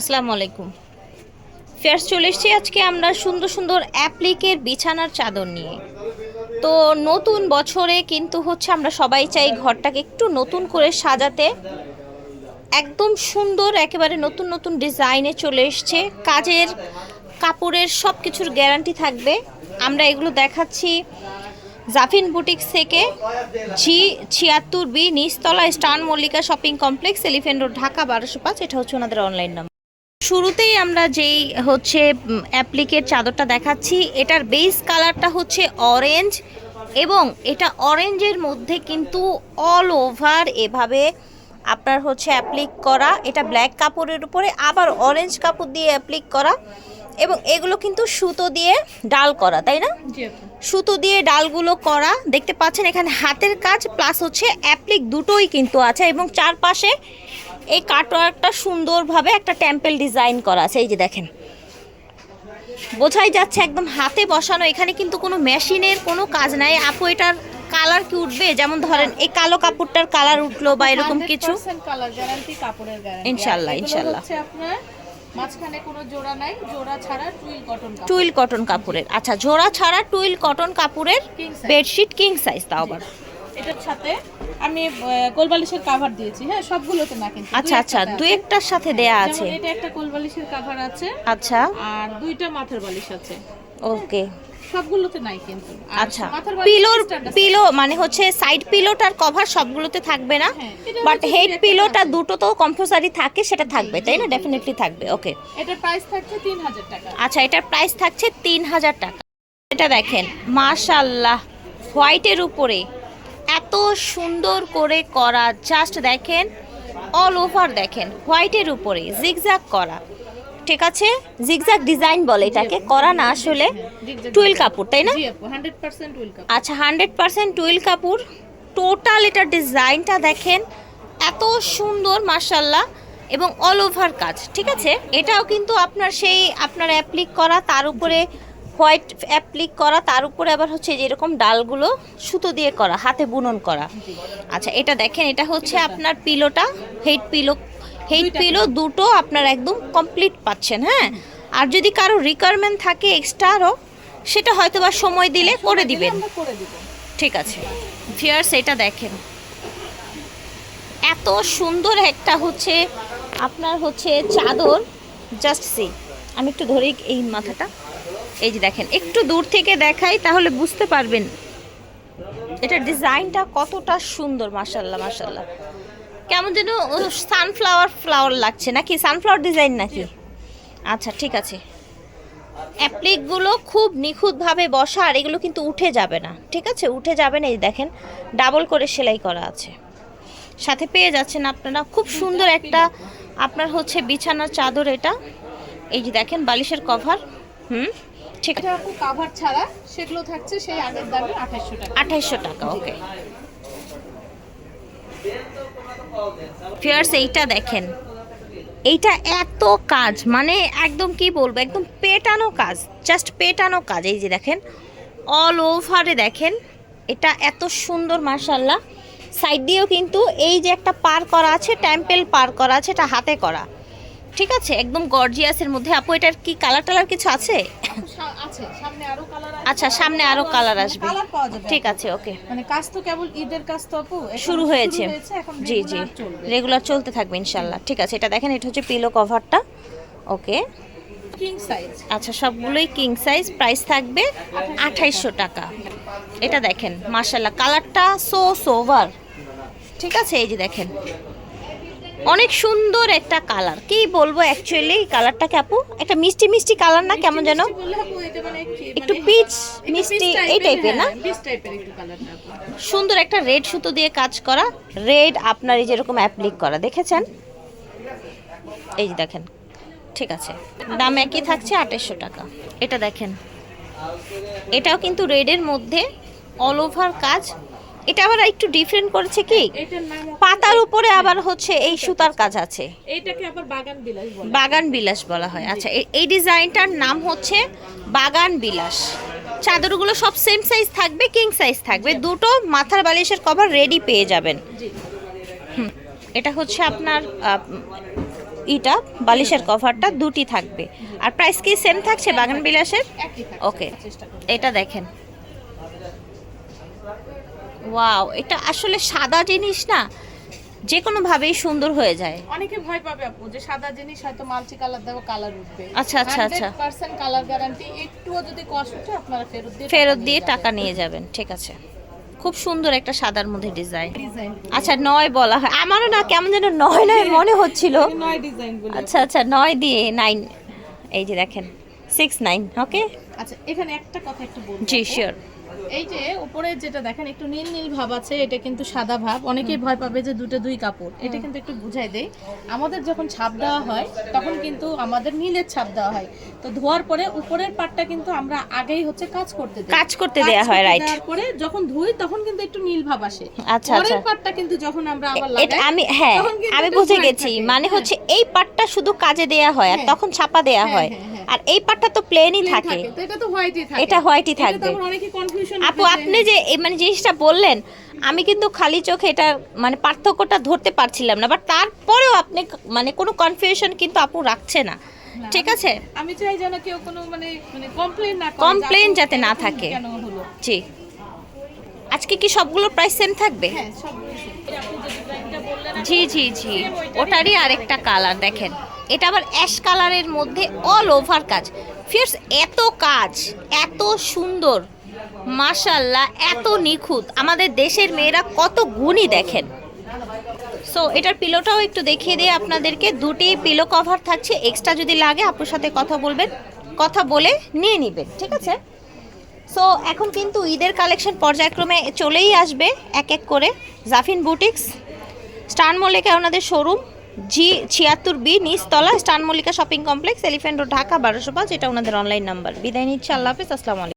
আসসালামু আলাইকুম। ফেয়ার্স চলে এসেছি আজকে আমরা সুন্দর সুন্দর অ্যাপ্লিকের বিছানার চাদর নিয়ে। তো নতুন বছরে কিন্তু হচ্ছে আমরা সবাই চাই ঘরটাকে একটু নতুন করে সাজাতে। একদম সুন্দর, একেবারে নতুন নতুন ডিজাইনে চলে এসছে। কাজের, কাপড়ের সব কিছুর গ্যারান্টি থাকবে। আমরা এগুলো দেখাচ্ছি জাফিন বুটিক্স থেকে। জি ছিয়াত্তর বি, নিচতলা স্টান Mallika shopping complex, elephant road, Dhaka বারোশো পাঁচ। এটা হচ্ছে ওনাদের অনলাইন নাম্বার শুরুতেই আমরা যেই হচ্ছে অ্যাপ্লিকের চাদরটা দেখাচ্ছি এটার বেস কালারটা হচ্ছে অরেঞ্জ এবং এটা অরেঞ্জের মধ্যে কিন্তু অল ওভার এভাবে আপনার হচ্ছে অ্যাপ্লিক করা এটা ব্ল্যাক কাপড়ের উপরে আবার অরেঞ্জ কাপড় দিয়ে অ্যাপ্লিক করা এবং এগুলো কিন্তু সুতো দিয়ে ডাল করা তাই না? সুতো দিয়ে ডালগুলো করা দেখতে পাচ্ছেন এখানে হাতের কাজ প্লাস হচ্ছে অ্যাপ্লিক দুটোই কিন্তু আছে এবং চারপাশে এই কাটওয়ার্কটা সুন্দরভাবে একটা টেম্পেল ডিজাইন করা আছে এই যে দেখেন। বোঝাই যাচ্ছে একদম হাতে বসানো এখানে কিন্তু কোনো মেশিনের কোনো কাজ নাই। আপু এটার কালার কি উঠবে? যেমন ধরেন এই কালো কাপড়টার কালার উঠল বা এরকম কিছু? ইনশাল্লাহ, ইনশাল্লাহ। মাঝখানে কোনো জোড়া নাই জোড়া ছাড়া টুইল কটন টুইল কটন কাপড়ের। আচ্ছা জোড়া ছাড়া টুইল কটন কাপড়ের বেডশিট কিং সাইজ তাও আবার। এটার সাথে আমি কোলবালিশের কভার দিয়েছি। হ্যাঁ সবগুলোতে না কিন্তু আচ্ছা আচ্ছা দুই একটার সাথে দেয়া আছে। এটা একটা কোলবালিশের কভার আছে আচ্ছা। আর দুইটা মাথার বালিশ আছে। ওকে। সবগুলোতে নাই কিন্তু। আচ্ছা। মাথার পিলোর পিলো মানে হচ্ছে সাইড পিলোটার কভার সবগুলোতে থাকবে না। বাট হেড পিলোটা দুটো তো কম্পালসারি থাকে সেটা থাকবে তাই না? ডেফিনেটলি থাকবে ওকে এটার প্রাইস থাকছে তিন হাজার টাকা। আচ্ছা এটার প্রাইস থাকছে তিন হাজার টাকা। এটা দেখেন মাশাল্লাহ হোয়াইটের উপরে। এত সুন্দর করে করা জাস্ট দেখেন অল ওভার দেখেন হোয়াইটের উপরে জিগজ্যাগ করা। ঠিক আছে? জিগজ্যাগ ডিজাইন বলে এটাকে। করা না আসলে টুইল কাপড় তাই না? আচ্ছা হান্ড্রেড পার্সেন্ট টুইল কাপড়। টোটাল এটা ডিজাইনটা দেখেন এত সুন্দর মার্শাল্লাহ এবং অল ওভার কাজ ঠিক আছে? এটাও কিন্তু আপনার সেই আপনার অ্যাপ্লিক করা তার উপরে হোয়াইট অ্যাপ্লিক করা তার উপরে আবার হচ্ছে যেরকম ডালগুলো সুতো দিয়ে করা হাতে বুনন করা। আচ্ছা এটা দেখেন এটা হচ্ছে আপনার পিলোটা হেড পিলো হেড পিলো দুটো আপনার একদম কমপ্লিট পাচ্ছেন হ্যাঁ? আর যদি কারও রিকোয়ারমেন্ট থাকে এক্সট্রা আরও সেটা হয়তো বা সময় দিলে করে দিবেন। আমরা করে দিব। ঠিক আছে। ফিয়ার্স এটা দেখেন। এত সুন্দর একটা হচ্ছে আপনার হচ্ছে চাদর জাস্ট সি। আমি একটু ধরি এই মাথাটা। এই যে দেখেন, একটু দূর থেকে দেখাই তাহলে বুঝতে পারবেন এটা ডিজাইনটা কতটা সুন্দর মাশাল্লাহ মাশাল্লাহ কেমন যেন সানফ্লাওয়ার ফ্লাওয়ার লাগছে, নাকি সানফ্লাওয়ার ডিজাইন নাকি? আচ্ছা ঠিক আছে। অ্যাপ্লিকগুলো খুব নিখুঁতভাবে বসা, আর এগুলো কিন্তু উঠে যাবে না, ঠিক আছে? উঠে যাবে না, এই দেখেন, ডাবল করে সেলাই করা আছে। সাথে পেয়ে যাচ্ছেন আপনারা খুব সুন্দর একটা, আপনার হচ্ছে বিছানার চাদর এটা। এই যে দেখেন, বালিশের কভার, হুম? ঠিক। আছে আপু কাভার ছাড়া সেগুলো থাকছে সেই আগের দামে আঠাশশো টাকা। আঠাইশশো টাকা ওকে ফিয়ার্স এইটা দেখেন। এইটা এত কাজ মানে একদম কি বলব একদম পেটানো কাজ জাস্ট পেটানো কাজ। এই যে দেখেন অল ওভারে দেখেন এটা এত সুন্দর মার্শাল্লাহ সাইড দিয়েও কিন্তু এই যে একটা পার করা আছে টেম্পেল পার করা আছে এটা হাতে করা। ঠিক আছে? একদম গর্জিয়াসের মধ্যে। আপু এটার কি কালার টালার কিছু আছে? আচ্ছা সামনে আরও কালার আসবে। পাওয়া যাবে ঠিক আছে ওকে মানে কাজ তো কেবল ঈদের কাজ তো আপু শুরু হয়েছে। জি জি। রেগুলার চলতে থাকবে ইনশাল্লাহ ঠিক আছে এটা দেখেন এটা হচ্ছে পিলো কভারটা ওকে কিং সাইজ আচ্ছা সবগুলোই কিং সাইজ প্রাইস থাকবে আঠাইশশো টাকা। এটা দেখেন মার্শাল্লাহ কালারটা সো সোভার ঠিক আছে এই যে দেখেন। অনেক সুন্দর একটা কালার কি বলব অ্যাকচুয়ালি কালারটাকে আপু? একটা মিষ্টি মিষ্টি কালার না? কেমন যেন? মানে একটু পিচ মিষ্টি এই টাইপের না? হ্যাঁ, কালারটা আপু। সুন্দর একটা রেড সুতো দিয়ে কাজ করা। রেড আপনার এই যেরকম অ্যাপ্লিক করা দেখেছেন? এই যে দেখেন ঠিক আছে। দাম একই থাকছে আঠাশশো টাকা। এটা দেখেন। এটাও কিন্তু রেডের মধ্যে অল ওভার কাজ এটা আবার একটু ডিফারেন্ট করেছে কি? পাতার উপরে আবার হচ্ছে এই সুতার কাজ আছে। এইটাকে আবার বাগান বিলাস বলে। বাগান বিলাস বলা হয়। আচ্ছা এই ডিজাইনটার নাম হচ্ছে বাগান বিলাস। চাদরগুলো সব সেম সাইজ থাকবে কিং সাইজ থাকবে। দুটো মাথার বালিশের কভার রেডি পেয়ে যাবেন। এটা হচ্ছে আপনার ইটা বালিশের কভারটা দুটি থাকবে। আর প্রাইস কি সেম থাকছে বাগান বিলাসের? করব এটা দেখেন। ওয়াও এটা আসলে সাদা জিনিস না যে কোনো ভাবেই সুন্দর হয়ে যায়। অনেকে ভয় পাবে আপু যে সাদা জিনিস হয়তো মাল্টি কালার দেবো কালার উঠবে। আচ্ছা, আচ্ছা, আচ্ছা। পার্সেন্ট কালার গ্যারান্টি একটুও যদি কষ্ট উঠে আপনারা ফেরত দিয়ে ফেরত দিয়ে টাকা নিয়ে যাবেন ঠিক আছে। খুব সুন্দর একটা সাদার মধ্যে ডিজাইন আচ্ছা নয় বলা হয়। আমারও না কেমন যেন নয় নয় মনে হচ্ছিল। নয় ডিজাইন আচ্ছা আচ্ছা নয় দিয়ে নাইন এই যে দেখেন সিক্স নাইন ওকে আচ্ছা এখানে একটা কথা একটু বলব জি শিওর এই যে উপরে যেটা দেখেন একটু নীল নীল ভাব আছে এটা কিন্তু সাদা ভাব। অনেকেই ভয় পাবে যে দুটো দুই কাপড়। এটা কিন্তু একটু বুঝাই দেই। আমাদের যখন ছাপ দেওয়া হয় তখন কিন্তু আমাদের নীলের ছাপ দেওয়া হয়। তো ধোয়ার পরে উপরের পাটটা কিন্তু আমরা আগেই হচ্ছে কাজ করতে দিই। কাজ করতে দেয়া হয়, right. দেওয়ার যখন ধুই তখন কিন্তু একটু নীল ভাব আসে। আচ্ছা, পরের আচ্ছা। পাটটা কিন্তু যখন আমরা আবার লাগাই আমি হ্যাঁ আমি বুঝে গেছি। মানে হ্যাঁ। হচ্ছে এই পাটটা শুধু কাজে দেয়া হয় আর হ্যাঁ। তখন ছাপা দেয়া হ্যাঁ, হ্যাঁ। আর এই পাটটা তো প্লেনই থাকে। এটা হোয়াইটই থাকবে। আপু আপনি যে মানে জিনিসটা বললেন আমি কিন্তু খালি চোখে এটা মানে পার্থক্যটা ধরতে পারছিলাম না বাট তারপরেও আপনি মানে কোনো কনফিউশন কিন্তু আপু রাখছে না। ঠিক আছে? আমি চাই যেন কেউ কোনো মানে মানে কমপ্লেইন না যে যাতে না থাকে। জি। আজকে কি সবগুলো প্রাইস সেম থাকবে? হ্যাঁ জি জি জি। ওটারই আরেকটা কালার দেখেন। এটা আবার অ্যাশ কালারের মধ্যে অল ওভার কাজ। ফিয়ার্স এত কাজ, এত সুন্দর। মাশাল্লাহ এত নিখুঁত। আমাদের দেশের মেয়েরা কত গুণী দেখেন। সো এটার পিলোটাও একটু দেখিয়ে দিয়ে আপনাদেরকে। দুটি পিলো কভার থাকছে। এক্সট্রা যদি লাগে, আপুর সাথে কথা বলবেন। কথা বলে নিয়ে নেবেন, ঠিক আছে? সো এখন কিন্তু ঈদের কালেকশন পর্যায়ক্রমে চলেই আসবে, এক এক করে। জাফিন বুটিক্স স্টান মল্লিকা ওনাদের শোরুম জি, ছিয়াত্তর বি, নিচতলা, স্টান Mallika shopping complex, elephant road, Dhaka, বারোশো পাঁচ, এটা ওনাদের অনলাইন নাম্বার বিদায় নিচ্ছে, আল্লাহ হাফিজ, আসসালামু